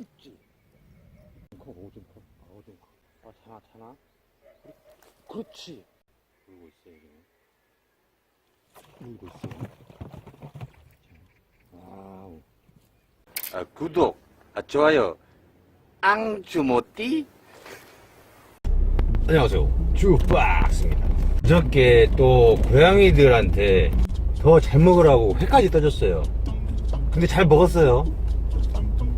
있지. 커, 오좀 커. 아, 커. 아, 차나, 차나. 그렇지. 울고 있어, 여기는. 울고 있어. 와우. 아, 구독, 아, 좋아요. 앙주모띠? 안녕하세요. 주박스입니다. 그저께 또 고양이들한테 더 잘 먹으라고 회까지 떠줬어요. 근데 잘 먹었어요.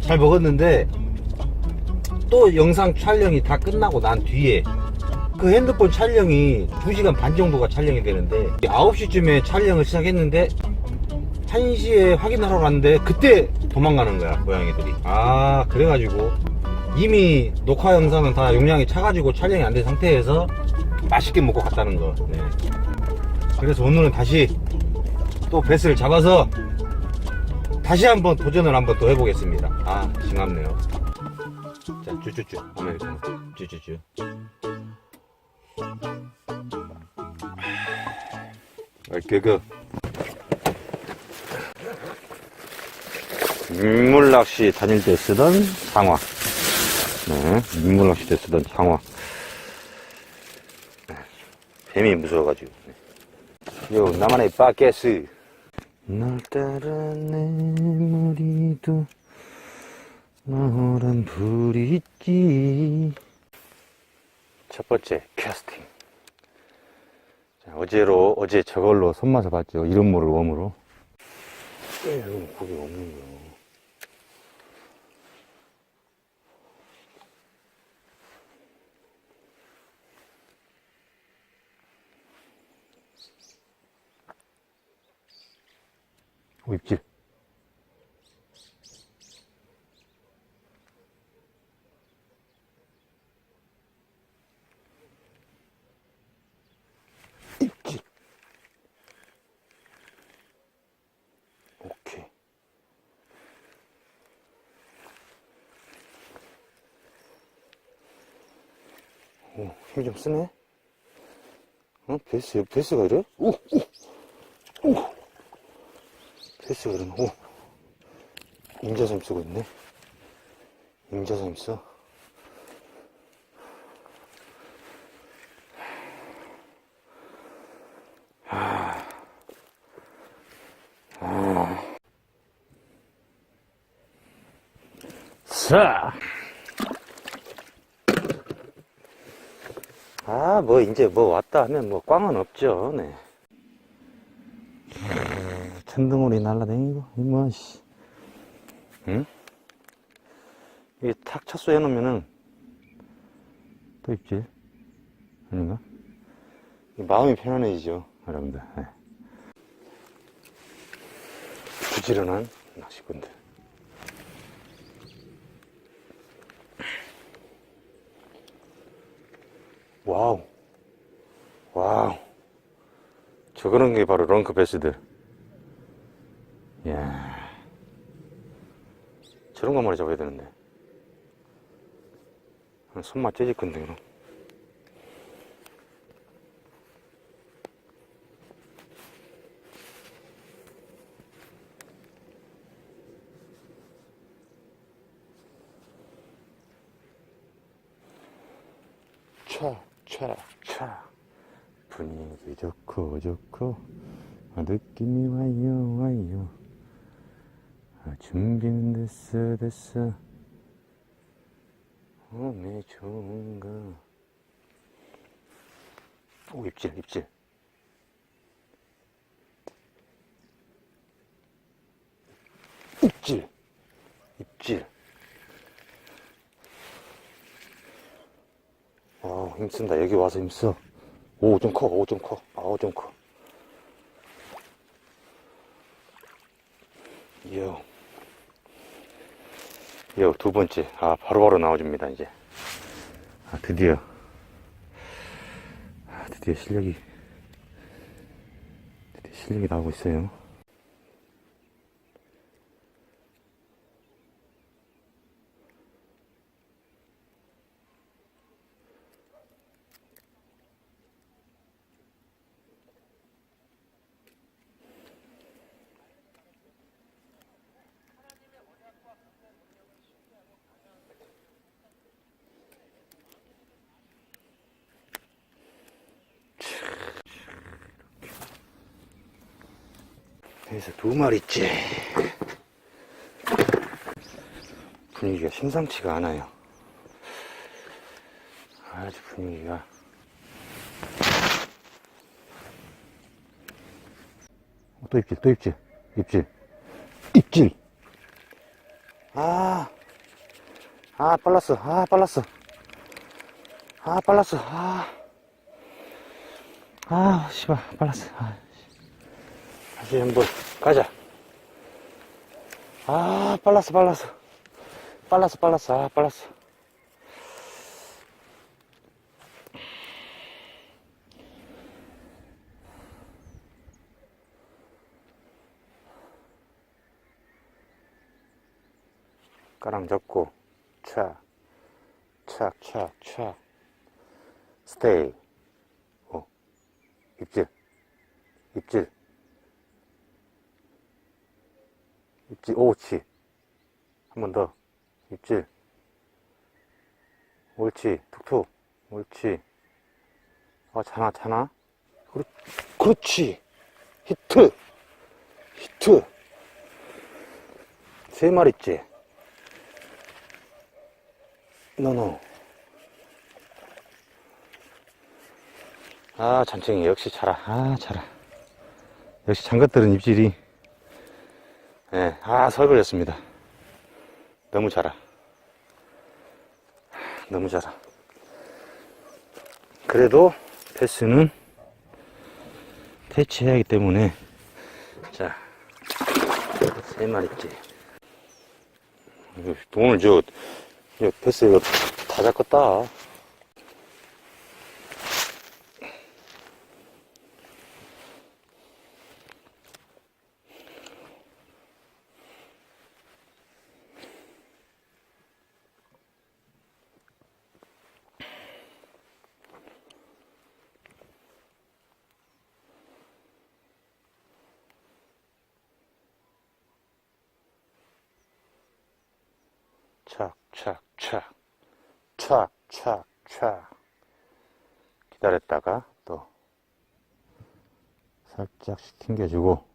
잘 먹었는데 또 영상 촬영이 다 끝나고 난 뒤에 그 핸드폰 촬영이 2시간 반 정도가 촬영이 되는데 9시쯤에 촬영을 시작했는데 1시에 확인하러 갔는데 그때 도망가는 거야 고양이들이 아 그래가지고 이미 녹화 영상은 다 용량이 차가지고 촬영이 안 된 상태에서 맛있게 먹고 갔다는 거 네. 그래서 오늘은 다시 또 배스를 잡아서 다시 한번 도전을 한번 또 해보겠습니다. 아 싱겁네요. 자 쭈쭈쭈. 아메리카노 쭈쭈쭈. 아, 그거 민물낚시 다닐 때 쓰던 상화. 네, 민물낚시 때 쓰던 상화. 네, 뱀이 무서워가지고. 네. 요 나만의 바게스 널 따라 내 머리도 노란 불이 있지. 첫 번째 캐스팅. 자, 어제로 어제 저걸로 손맛을 봤죠. 이름 모를 웜으로. 에 여기 고기 없는 거 오, 입질. 입질. 오케이. 오, 힘 좀 쓰네? 어? 베스, 베스가 이래? 오! 오! 오! 그러면 오. 임자섬 쓰고 있네. 임자섬 써. 자. 아, 뭐, 이제 뭐 왔다 하면 뭐 꽝은 없죠, 네. 천둥오리 날라다니고, 이뭐, 씨. 응? 이게 탁 착수 해 놓으면은, 또 있지? 아닌가? 마음이 편안해지죠, 여러분들. 네. 부지런한 낚시꾼들. 와우. 와우. 저거는 게 바로 런크 베스들. 이야. 저런 거 말이 잡아야 되는데. 손맛 째질 건데, 그럼. 차, 차, 차. 분위기 좋고, 좋고, 아, 느낌이 와요, 와요. 아, 준비는 됐어, 됐어. 몸에 좋은가. 오, 입질, 입질. 입질, 입질. 아, 힘쓴다. 여기 와서 힘써. 오, 좀 커, 오, 좀 커. 아우, 좀 커. 요. 요, 두 번째. 아, 바로바로 나와줍니다, 이제. 아, 드디어. 아, 드디어 실력이. 드디어 실력이 나오고 있어요. 여기서 두 마리째. 분위기가 심상치가 않아요. 아주 분위기가. 어, 또 입질, 또 입질, 입질, 입질. 아, 아, 빨랐어, 아, 빨랐어. 아, 빨랐어, 아. 아, 씨발, 빨랐어. 아, 씨. 다시 한번 가자. 아, 빨랐어, 빨랐어. 빨랐어, 빨랐어, 아, 빨랐어. 까랑 잡고, 차, 착, 착, 착. 스테이. 어, 입질, 입질. 입질, 옳지. 한번 더. 입질. 옳지. 툭툭. 옳지. 아, 자나, 자나. 그렇, 그렇지. 히트. 히트. 세 마리째. 노노. 아, 잔챙이 역시 차라. 아, 차라. 역시 장것들은 입질이. 예, 아, 설걸렸습니다. 너무 자라. 너무 자라. 그래도 패스는 퇴치해야 하기 때문에, 자, 세 마리째. 오늘 저, 저 패스 이거 다 잡았다. 착, 착. 기다렸다가 또 살짝씩 튕겨주고.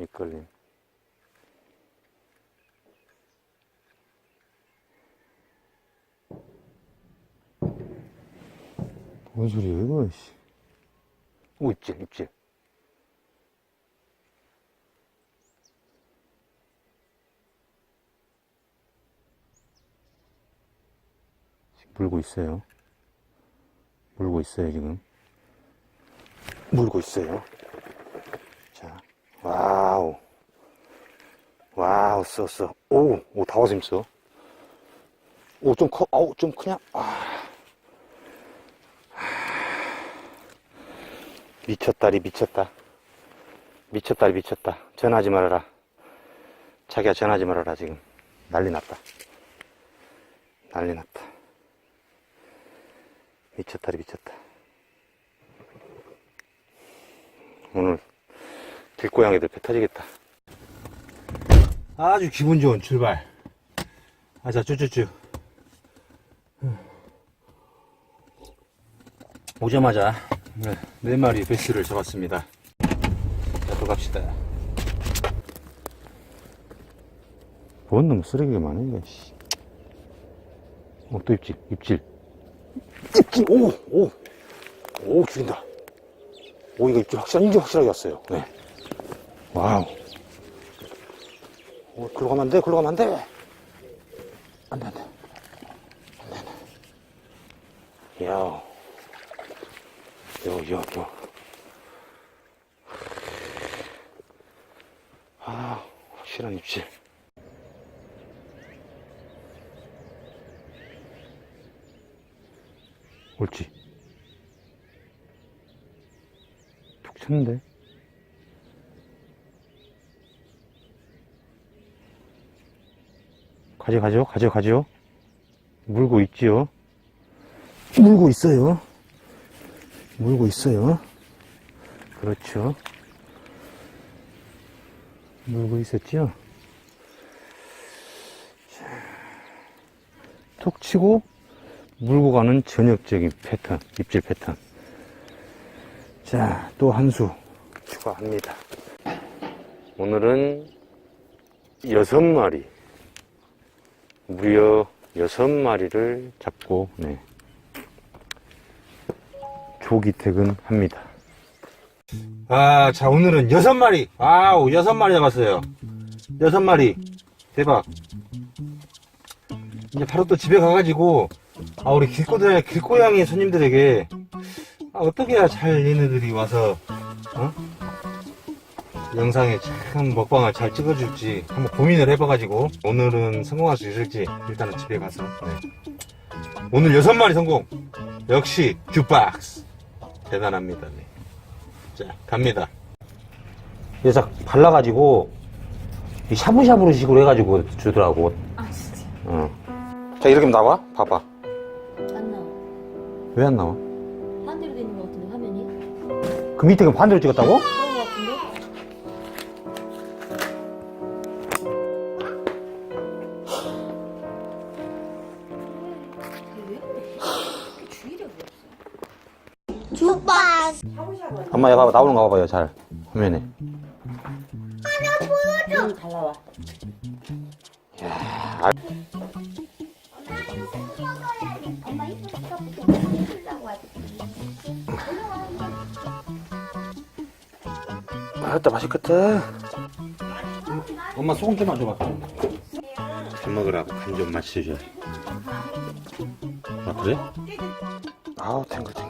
밑걸림. 뭔 소리야, 이거, 씨. 오, 입질, 입질. 지금 물고 있어요. 물고 있어요, 지금. 물고 있어요. 자, 와우. 와우, 써, 써. 오, 오, 다 와서 힘써. 오, 좀 커, 아우, 좀 크냐? 아. 미쳤다리, 미쳤다. 미쳤다리, 미쳤다. 전화하지 말아라. 자기야, 전화하지 말아라, 지금. 난리 났다. 난리 났다. 미쳤다리, 미쳤다. 오늘 길고양이들 배 터지겠다. 아주 기분 좋은 출발. 아자, 쭈쭈쭈. 오자마자 네, 네 마리 베스를 잡았습니다. 자, 또 갑시다. 뭔 놈 쓰레기가 많아, 이거, 씨. 어, 또 입질, 입질. 입질, 오, 오. 오, 죽인다. 오, 이거 입질 확실한, 이게 확실하게 왔어요. 네. 와우. 오, 글로 가면 안 돼, 글로 가면 안 돼. 안 돼, 안 돼. 안 돼, 안 돼. 야 요, 요, 요. 아, 확실한 입질. 옳지. 툭 쳤는데. 가져가죠, 가져가죠. 물고 있지요. 물고 있어요. 물고 있어요. 그렇죠. 물고 있었죠. 자, 톡 치고 물고 가는 전역적인 패턴, 입질 패턴. 자, 또 한 수 추가합니다. 오늘은 여섯 마리, 무려 여섯 마리를 잡고, 네. 조기 퇴근합니다. 아, 자, 오늘은 여섯 마리. 아우, 여섯 마리 잡았어요. 여섯 마리. 대박. 이제 바로 또 집에 가가지고, 아, 우리 길고양, 길고양이 손님들에게, 아, 어떻게 해야 잘 얘네들이 와서, 어? 영상에 참 먹방을 잘 찍어줄지 한번 고민을 해봐가지고, 오늘은 성공할 수 있을지, 일단은 집에 가서, 네. 오늘 여섯 마리 성공! 역시, 주박스! 대단합니다, 네. 자, 갑니다. 여기서 발라가지고, 이 샤브샤브로 식으로 해가지고 주더라고. 아 진짜 어. 자, 이렇게 나와? 봐봐. 안 나와 왜 안 나와? 반대로 되는 것 같은데 화면이 그 밑에 그 반대로 찍었다고? 엄마, 얘가 나오는 거 봐봐요, 잘. 화면에. 눈이 달라와 엄마 이거 이거부터 해주려고 하지 맛있다, 맛있겠다. 엄마 소금 좀만 줘봐. 잘 먹으라고 간좀 마셔줘. 아, 그래? 아우, 탱글탱글.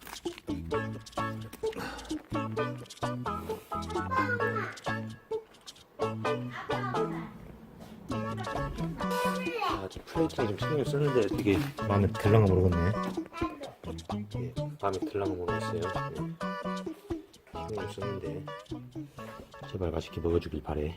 가? 아, 좀 신경 쓰는데 되게 마음에 들랑가 모르겠네. 예, 마음에 들랑가 모르겠어요. 예. 신경 쓰는데 제발 맛있게 먹어주길 바래.